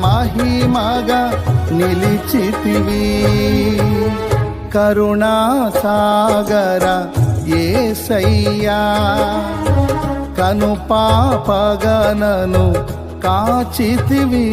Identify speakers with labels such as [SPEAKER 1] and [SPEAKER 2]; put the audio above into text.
[SPEAKER 1] ಮಹಿಮಗ ನಿಲಿಚಿತಿವಿ ಕರುಣಾ ಸಾಗರ ಏಸಯ್ಯ ಕನು ಪಾಪಗನನು ಕಾಚಿತಿವಿ